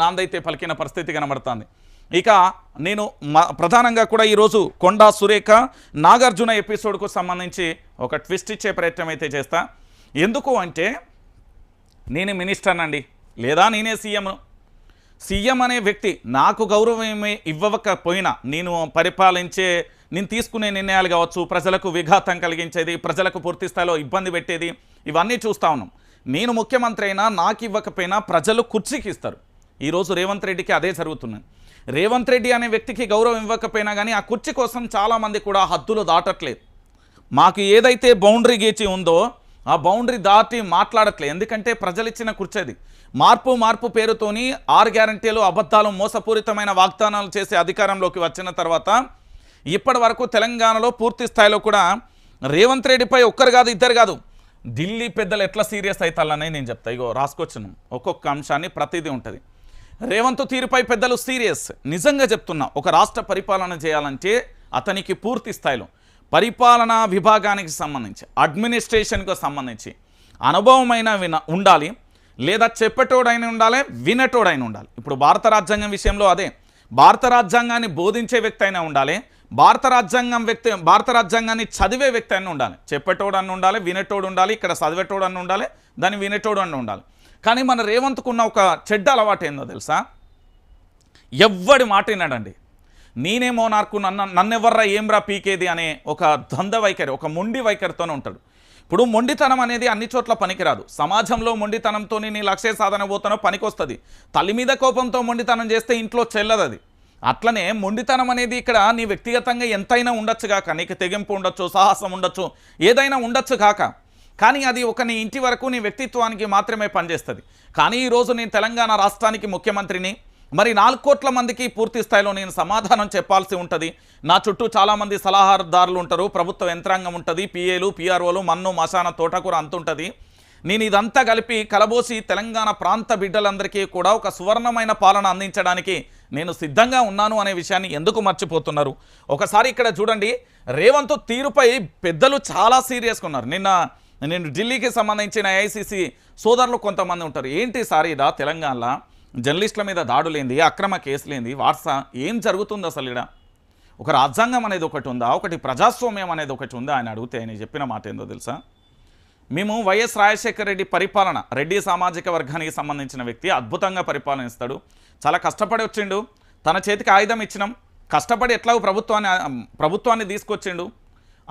నాందైతే పలికిన పరిస్థితి కనబడుతుంది. ఇక నేను ప్రధానంగా కూడా ఈరోజు కొండా సురేఖ నాగార్జున ఎపిసోడ్కు సంబంధించి ఒక ట్విస్ట్ ఇచ్చే ప్రయత్నం అయితే చేస్తా. ఎందుకు అంటే నేను మినిస్టర్నండి లేదా నేనే సీఎం. సీఎం అనే వ్యక్తి నాకు గౌరవం ఇవ్వకపోయినా నేను పరిపాలించే నేను తీసుకునే నిర్ణయాలు కావచ్చు ప్రజలకు విఘాతం కలిగించేది ప్రజలకు పూర్తి స్థాయిలో ఇబ్బంది పెట్టేది ఇవన్నీ చూస్తూ ఉన్నాం. నేను ముఖ్యమంత్రి అయినా నాకు ఇవ్వకపోయినా ప్రజలు కుర్చీకి ఇస్తారు. ఈరోజు రేవంత్ రెడ్డికి అదే జరుగుతున్నాయి రేవంత్ రెడ్డి అనే వ్యక్తికి గౌరవం ఇవ్వకపోయినా కానీ ఆ కుర్చీ కోసం చాలామంది కూడా హద్దులు దాటట్లేదు. మాకు ఏదైతే బౌండరీ గీచి ఉందో ఆ బౌండరీ దాటి మాట్లాడట్లేదు. ఎందుకంటే ప్రజలిచ్చిన కుర్చేది మార్పు మార్పు పేరుతోని ఆరు గ్యారంటీలు అబద్ధాలు మోసపూరితమైన వాగ్దానాలు చేసే అధికారంలోకి వచ్చిన తర్వాత ఇప్పటి వరకు తెలంగాణలో పూర్తి స్థాయిలో కూడా రేవంత్ రెడ్డిపై ఒక్కరు కాదు ఇద్దరు కాదు. ఢిల్లీ పెద్దలు ఎట్లా సీరియస్ అవుతారని నేను చెప్తా. ఇగో రాసుకొచ్చాను. ఒక్కొక్క అంశాన్ని ప్రతిదీ ఉంటుంది. రేవంత్ తీరుపై పెద్దలు సీరియస్. నిజంగా చెప్తున్నా ఒక రాష్ట్ర పరిపాలన చేయాలంటే అతనికి పూర్తి స్థాయిలో పరిపాలనా విభాగానికి సంబంధించి అడ్మినిస్ట్రేషన్కు సంబంధించి అనుభవమైన విన ఉండాలి లేదా చెప్పేటోడైన ఉండాలి వినటోడైన ఉండాలి. ఇప్పుడు భారత రాజ్యాంగం విషయంలో అదే భారత రాజ్యాంగాన్ని బోధించే వ్యక్తి అయినా ఉండాలి భారత రాజ్యాంగం వ్యక్తి భారత రాజ్యాంగాన్ని చదివే వ్యక్తి అయినా ఉండాలి. చెప్పేటోడు ఉండాలి వినేటోడు ఉండాలి ఇక్కడ చదివేటోడు అన్న ఉండాలి దాన్ని వినేటోడు ఉండాలి. కానీ మన రేవంత్కున్న ఒక చెడ్డ అలవాటు ఏందో తెలుసా? ఎవ్వడి మాట విన్నాడండి నేనేమో నాకు నన్ను నన్నెవర్రా ఏంరా పీకేది అనే ఒక ద్వంద్వ వైఖరి ఒక మొండి వైఖరితోనే ఉంటాడు. ఇప్పుడు మొండితనం అనేది అన్ని చోట్ల పనికిరాదు. సమాజంలో మొండితనంతో నీ లక్ష్య సాధన పోతానో పనికొస్తుంది. తల్లి మీద కోపంతో మొండితనం చేస్తే ఇంట్లో చెల్లదు అది. అట్లనే మొండితనం అనేది ఇక్కడ నీ వ్యక్తిగతంగా ఎంతైనా ఉండొచ్చు కాక నీకు తెగింపు ఉండొచ్చు సాహసం ఉండొచ్చు ఏదైనా ఉండొచ్చు కాక కానీ అది ఒక నీ ఇంటి వరకు నీ వ్యక్తిత్వానికి మాత్రమే పనిచేస్తుంది. కానీ ఈరోజు నేను తెలంగాణ రాష్ట్రానికి ముఖ్యమంత్రిని మరి నాలుగు కోట్ల మందికి పూర్తి స్థాయిలో నేను సమాధానం చెప్పాల్సి ఉంటుంది. నా చుట్టూ చాలామంది సలహాదారులు ఉంటారు ప్రభుత్వ యంత్రాంగం ఉంటుంది పిఏలు పిఆర్ఓలు మన్ను మశాన తోటకూర అంతుంటుంది నేను ఇదంతా కలిపి కలబోసి తెలంగాణ ప్రాంత బిడ్డలందరికీ కూడా ఒక సువర్ణమైన పాలన అందించడానికి నేను సిద్ధంగా ఉన్నాను అనే విషయాన్ని ఎందుకు మర్చిపోతున్నారు? ఒకసారి ఇక్కడ చూడండి రేవంత్ తీరుపై పెద్దలు చాలా సీరియస్గా ఉన్నారు. నిన్న నేను ఢిల్లీకి సంబంధించిన ఐసీసీ సోదరులు కొంతమంది ఉంటారు. ఏంటి సార్ ఇదా తెలంగాణలో? జర్నలిస్టుల మీద దాడులేంది అక్రమ కేసులేంది వాట్సా ఏం జరుగుతుంది అసలు ఇడ? ఒక రాజ్యాంగం అనేది ఒకటి ఉందా? ఒకటి ప్రజాస్వామ్యం అనేది ఒకటి ఉందా? ఆయన అడిగితే ఆయన చెప్పిన మాట ఏందో తెలుసా? మేము వైఎస్ రాజశేఖర రెడ్డి పరిపాలన రెడ్డి సామాజిక వర్గానికి సంబంధించిన వ్యక్తి అద్భుతంగా పరిపాలనిస్తాడు చాలా కష్టపడి వచ్చిండు. తన చేతికి ఆయుధం ఇచ్చినాం. కష్టపడి ఎట్లాగో ప్రభుత్వాన్ని ప్రభుత్వాన్ని తీసుకొచ్చిండు?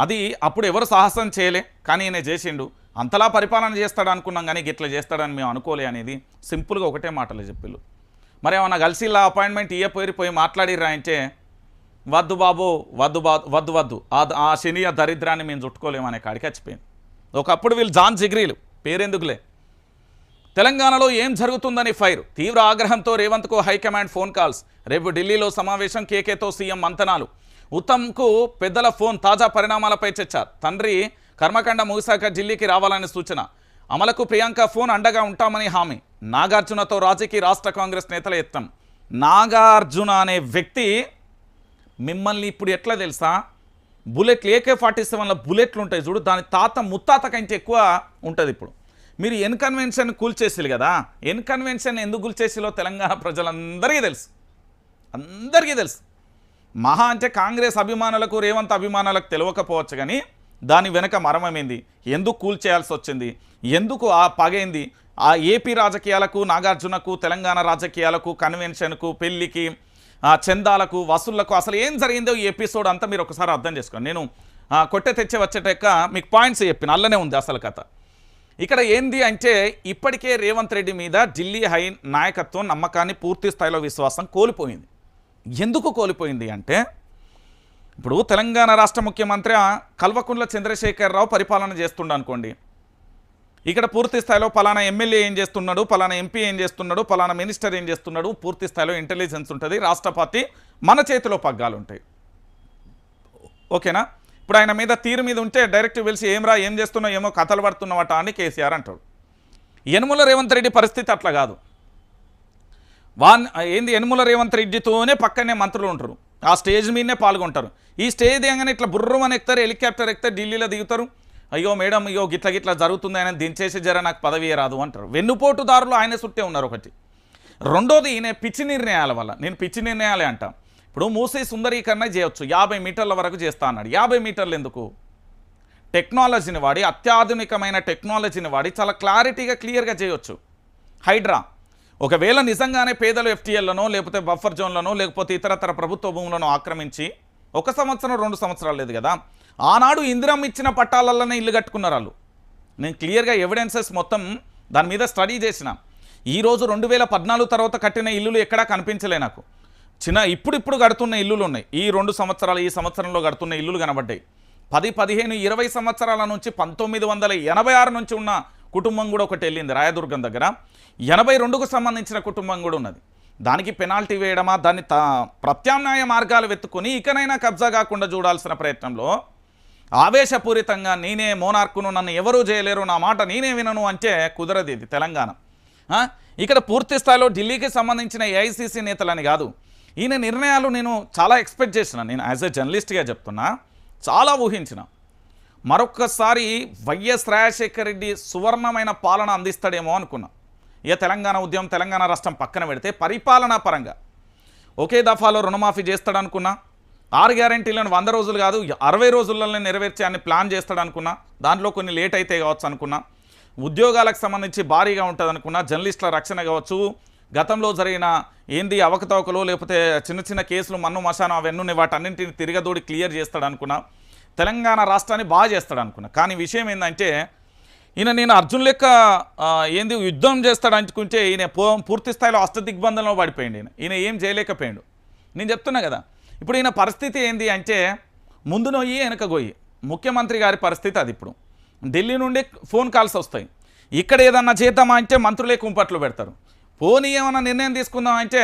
అది అప్పుడు ఎవరు సాహసం చేయలే. కానీ ఈయన చేసిండు. అంతలా పరిపాలన చేస్తాడు అనుకున్నాం కానీ గిట్లా చేస్తాడని మేము అనుకోలే అనేది సింపుల్గా ఒకటే మాటలు చెప్పిళ్ళు. మరి ఏమన్నా కలిసి ఇలా అపాయింట్మెంట్ ఇయ్యపోయి పోయి మాట్లాడిరా అంటే వద్దు బాబు వద్దు బా వద్దు వద్దు. ఆ శని ఆ దరిద్రాన్ని మేము చుట్టుకోలేమనే కాడికి వచ్చిపోయింది ఒకప్పుడు వీళ్ళు జాన్ జిగ్రీలు పేరెందుకులే. తెలంగాణలో ఏం జరుగుతుందని ఫైర్. తీవ్ర ఆగ్రహంతో రేవంత్కు హైకమాండ్ ఫోన్ కాల్స్. రేపు ఢిల్లీలో సమావేశం కేకేతో సీఎం మంతనాలు. ఉత్తమ్కు పెద్దల ఫోన్ తాజా పరిణామాలపై చర్చ. తండ్రి కర్మకాండ ముగిశాక ఢిల్లీకి రావాలని సూచన. అమలకు ప్రియాంక ఫోన్ అండగా ఉంటామని హామీ. నాగార్జునతో రాజకీయ రాష్ట్ర కాంగ్రెస్ నేతల ఎత్తం నాగార్జున అనే వ్యక్తి మిమ్మల్ని ఇప్పుడు ఎట్లా తెలుసా? బుల్లెట్లు ఏకే ఫార్టీ సెవెన్లో బుల్లెట్లు ఉంటాయి చూడు దాని తాత ముత్తాత కంటే ఎక్కువ ఉంటుంది ఇప్పుడు. మీరు ఎన్కన్వెన్షన్ కూల్చేసిరు కదా? ఎన్కన్వెన్షన్ ఎందుకు కూల్చేసిలో తెలంగాణ ప్రజలందరికీ తెలుసు. అందరికీ తెలుసు. మహా అంటే కాంగ్రెస్ అభిమానులకు రేవంత్ అభిమానులకు తెలియకపోవచ్చు కానీ దాని వెనక మరమమైంది? ఎందుకు కూల్చేయాల్సి వచ్చింది? ఎందుకు ఆ పగైంది? ఆ ఏపీ రాజకీయాలకు నాగార్జునకు తెలంగాణ రాజకీయాలకు కన్వెన్షన్కు పెళ్ళికి చందాలకు వసూళ్ళకు అసలు ఏం జరిగిందో ఈ ఎపిసోడ్ అంతా మీరు ఒకసారి అర్థం చేసుకోండి. నేను కొట్టె తెచ్చే వచ్చేటక్క మీకు పాయింట్స్ చెప్పిన అల్లనే ఉంది అసలు కథ. ఇక్కడ ఏంది అంటే ఇప్పటికే రేవంత్ రెడ్డి మీద ఢిల్లీ హై నాయకత్వం నమ్మకాన్ని పూర్తి స్థాయిలో విశ్వాసం కోల్పోయింది. ఎందుకు కోల్పోయింది అంటే ఇప్పుడు తెలంగాణ రాష్ట్ర ముఖ్యమంత్రి కల్వకుంట్ల చంద్రశేఖరరావు పరిపాలన చేస్తుండ అనుకోండి. ఇక్కడ పూర్తి స్థాయిలో పలానా ఎమ్మెల్యే ఏం చేస్తున్నాడు పలానా ఎంపీ ఏం చేస్తున్నాడు పలానా మినిస్టర్ ఏం చేస్తున్నాడు పూర్తి స్థాయిలో ఇంటెలిజెన్స్ ఉంటుంది రాష్ట్ర పార్టీ మన చేతిలో పగ్గాలు ఉంటాయి. ఓకేనా? ఇప్పుడు ఆయన మీద తీరు మీద ఉంటే డైరెక్ట్ పిలిచి ఏం ఏం చేస్తున్నావు ఏమో కథలు పడుతున్నావట అని కేసీఆర్ అంటాడు. యనుమల రేవంత్ రెడ్డి పరిస్థితి అట్లా కాదు. వాన్ ఏంది యనుముల రేవంత్ రెడ్డితోనే పక్కనే మంత్రులు ఉంటారు. ఆ స్టేజ్ మీదనే పాల్గొంటారు. ఈ స్టేజ్ దిగగానే ఇట్లా బుర్రమని ఎక్కుతారు హెలికాప్టర్ ఎక్కుతారు ఢిల్లీలో దిగుతారు. అయ్యో మేడం అయ్యో గిట్ల గిట్ల జరుగుతుంది ఆయన దించేసి జర నాకు పదవి రాదు అంటారు. వెన్నుపోటుదారులు ఆయన చుట్టే ఉన్నారు ఒకటి. రెండోది ఈయన పిచ్చి నిర్ణయాల వల్ల. నేను పిచ్చి నిర్ణయాలే అంటా. ఇప్పుడు మూసీ సుందరీకరణ చేయొచ్చు. యాభై మీటర్ల వరకు చేస్తా అన్నాడు. యాభై మీటర్లు ఎందుకు? టెక్నాలజీని వాడి అత్యాధునికమైన టెక్నాలజీని వాడి చాలా క్లారిటీగా క్లియర్గా చేయొచ్చు. హైడ్రా. ఒకవేళ నిజంగానే పేదలు ఎఫ్టీఎల్లను లేకపోతే బఫర్ జోన్లను లేకపోతే ఇతరతర ప్రభుత్వ భూములను ఆక్రమించి ఒక సంవత్సరం రెండు సంవత్సరాలు లేదు కదా. ఆనాడు ఇందిరం ఇచ్చిన పట్టాలలోనే ఇల్లు కట్టుకున్నారు వాళ్ళు. నేను క్లియర్గా ఎవిడెన్సెస్ మొత్తం దాని మీద స్టడీ చేసిన. ఈరోజు రెండు వేల పద్నాలుగు తర్వాత కట్టిన ఇల్లులు ఎక్కడా కనిపించలే నాకు. చిన్న ఇప్పుడిప్పుడు కడుతున్న ఇల్లులు ఉన్నాయి. ఈ రెండు సంవత్సరాలు ఈ సంవత్సరంలో కడుతున్న ఇల్లులు కనబడ్డాయి. పది పదిహేను ఇరవై సంవత్సరాల నుంచి పంతొమ్మిది వందల ఎనభై ఆరు నుంచి ఉన్న కుటుంబం కూడా ఒకటి వెళ్ళింది రాయదుర్గం దగ్గర. ఎనభై రెండుకు సంబంధించిన కుటుంబం కూడా ఉన్నది. దానికి పెనాల్టీ వేయడమా దాన్ని తా ప్రత్యామ్నాయ మార్గాలు వెతుకొని ఇకనైనా కబ్జా కాకుండా చూడాల్సిన ప్రయత్నంలో ఆవేశపూరితంగా నేనే మోనార్కును నన్ను ఎవరూ చేయలేరు నా మాట నేనే వినను అంటే కుదరదు ఇది తెలంగాణ. ఇక్కడ పూర్తి స్థాయిలో ఢిల్లీకి సంబంధించిన ఏఐసీసీ నేతలని కాదు. ఈయన నిర్ణయాలు నేను చాలా ఎక్స్పెక్ట్ చేసిన నేను యాజ్ ఎ జర్నలిస్ట్గా చెప్తున్నా చాలా ఊహించిన. మరొక్కసారి వైఎస్ రాజశేఖర రెడ్డి సువర్ణమైన పాలన అందిస్తాడేమో అనుకున్నా. ఇక తెలంగాణ ఉద్యమం తెలంగాణ రాష్ట్రం పక్కన పెడితే పరిపాలనా పరంగా ఒకే దఫాలో రుణమాఫీ చేస్తాడనుకున్నా. ఆరు గ్యారంటీలను వంద రోజులు కాదు అరవై రోజుల్లోనే నెరవేర్చే ప్లాన్ చేస్తాడనుకున్నా. దాంట్లో కొన్ని లేట్ అయితే కావచ్చు అనుకున్నా. ఉద్యోగాలకు సంబంధించి భారీగా ఉంటుంది అనుకున్నా జర్నలిస్టుల రక్షణ కావచ్చు గతంలో జరిగిన ఏంది అవకతవకలు లేకపోతే చిన్న చిన్న కేసులు మన్ను మశానం అవన్నీ వాటన్నింటిని తిరగదోడి క్లియర్ చేస్తాడనుకున్నా. తెలంగాణ రాష్ట్రాన్ని బాగా చేస్తాడు అనుకున్నా. కానీ విషయం ఏంటంటే ఈయన నేను అర్జున్ లెక్క ఏంది యుద్ధం చేస్తాడు అనుకుంటే ఈయన పూర్తి స్థాయిలో అష్టదిగ్బంధంలో పడిపోయింది ఈయన. ఈయన ఏం చేయలేకపోయాడు. నేను చెప్తున్నా కదా ఇప్పుడు ఈయన పరిస్థితి ఏంది అంటే ముందు నొయ్యి వెనక గొయ్యి. ముఖ్యమంత్రి గారి పరిస్థితి అది ఇప్పుడు. ఢిల్లీ నుండి ఫోన్ కాల్స్ వస్తాయి. ఇక్కడ ఏదన్నా చేద్దామా అంటే మంత్రులే కుంపట్లు పెడతారు. పోనీ ఏమన్నా నిర్ణయం తీసుకుందాం అంటే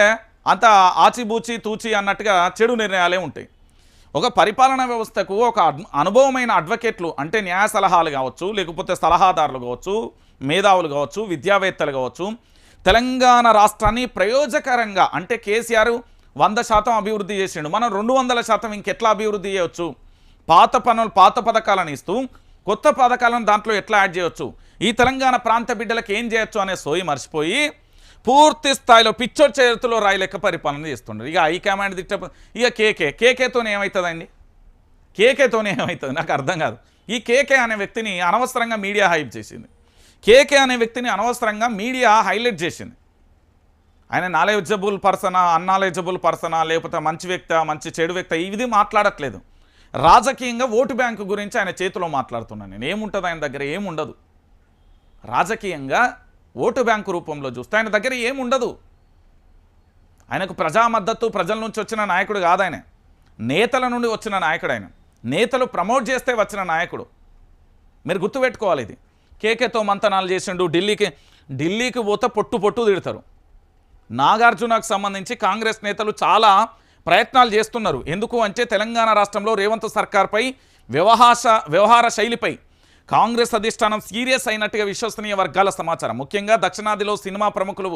అంత ఆచిబూచి తూచి అన్నట్టుగా చెడు నిర్ణయాలే ఉంటాయి. ఒక పరిపాలనా వ్యవస్థకు ఒక అనుభవమైన అడ్వకేట్లు అంటే న్యాయ సలహాలు కావచ్చు లేకపోతే సలహాదారులు కావచ్చు మేధావులు కావచ్చు విద్యావేత్తలు కావచ్చు తెలంగాణ రాష్ట్రాన్ని ప్రయోజకరంగా అంటే కేసీఆర్ వంద శాతం అభివృద్ధి చేసిండు. మనం రెండు వందల శాతం ఇంకెట్లా అభివృద్ధి చేయవచ్చు పాత పనులు పాత పథకాలను ఇస్తూ కొత్త పథకాలను దాంట్లో ఎట్లా యాడ్ చేయవచ్చు ఈ తెలంగాణ ప్రాంత బిడ్డలకు ఏం చేయొచ్చు అనే సోయి మర్చిపోయి పూర్తి స్థాయిలో పిచ్చోడ్ చేతుల్లో రాయలేక పరిపాలన చేస్తుండ్రు. ఇక హైకమాండ్ తిట్ట ఇక కేకే కేకేతోనే ఏమవుతుందండి కేకేతోనే ఏమవుతుంది నాకు అర్థం కాదు. ఈ కేకే అనే వ్యక్తిని అనవసరంగా మీడియా హైప్ చేసింది. కేకే అనే వ్యక్తిని అనవసరంగా మీడియా హైలైట్ చేసింది. ఆయన నాలెడ్జబుల్ పర్సనా అన్నాలెడ్జబుల్ పర్సనా లేకపోతే మంచి వ్యక్త మంచి చెడు వ్యక్త ఇది మాట్లాడట్లేదు. రాజకీయంగా ఓటు బ్యాంకు గురించి ఆయన చేతిలో మాట్లాడుతున్నాను నేను. ఏముంటుంది ఆయన దగ్గర? ఏముండదు. రాజకీయంగా ఓటు బ్యాంకు రూపంలో చూస్తే ఆయన దగ్గర ఏముండదు. ఆయనకు ప్రజా మద్దతు ప్రజల నుంచి వచ్చిన నాయకుడు కాదు ఆయన నేతల నుండి వచ్చిన నాయకుడు ఆయన నేతలు ప్రమోట్ చేస్తే వచ్చిన నాయకుడు. మీరు గుర్తుపెట్టుకోవాలి ఇది. కేకేతో మంతనాలు చేసిండు ఢిల్లీకి ఢిల్లీకి పోతే పొట్టు పొట్టు తిడతారు. నాగార్జునకు సంబంధించి కాంగ్రెస్ నేతలు చాలా ప్రయత్నాలు చేస్తున్నారు. ఎందుకు అంటే తెలంగాణ రాష్ట్రంలో రేవంత్ సర్కార్పై వ్యవహాస వ్యవహార శైలిపై కాంగ్రెస్ అధిష్టానం సీరియస్ అయినట్టుగా విశ్వసనీయ వర్గాల సమాచారం. ముఖ్యంగా దక్షిణాదిలో సినిమా ప్రముఖులు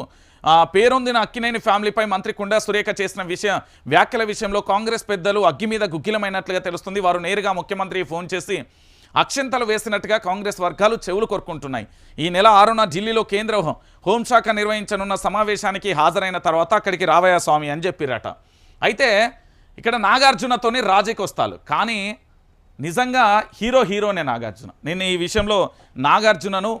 పేరొందిన అక్కినేని ఫ్యామిలీపై మంత్రి కుండా సురేఖ చేసిన విషయ వ్యాఖ్యల విషయంలో కాంగ్రెస్ పెద్దలు అగ్గి మీద గుగ్గిలమైనట్లుగా తెలుస్తుంది. వారు నేరుగా ముఖ్యమంత్రి ఫోన్ చేసి అక్షంతలు వేసినట్టుగా కాంగ్రెస్ వర్గాలు చెవులు కొరుకుంటున్నాయి ఈ నెల ఆరున ఢిల్లీలో కేంద్ర హోంశాఖ నిర్వహించనున్న సమావేశానికి హాజరైన తర్వాత అక్కడికి రావయ్య స్వామి అని చెప్పిరట. అయితే ఇక్కడ నాగార్జునతోనే రాజీకి వస్తాలు కానీ నిజంగా హీరో హీరోనే నాగార్జున. నేను ఈ విషయంలో నాగార్జునను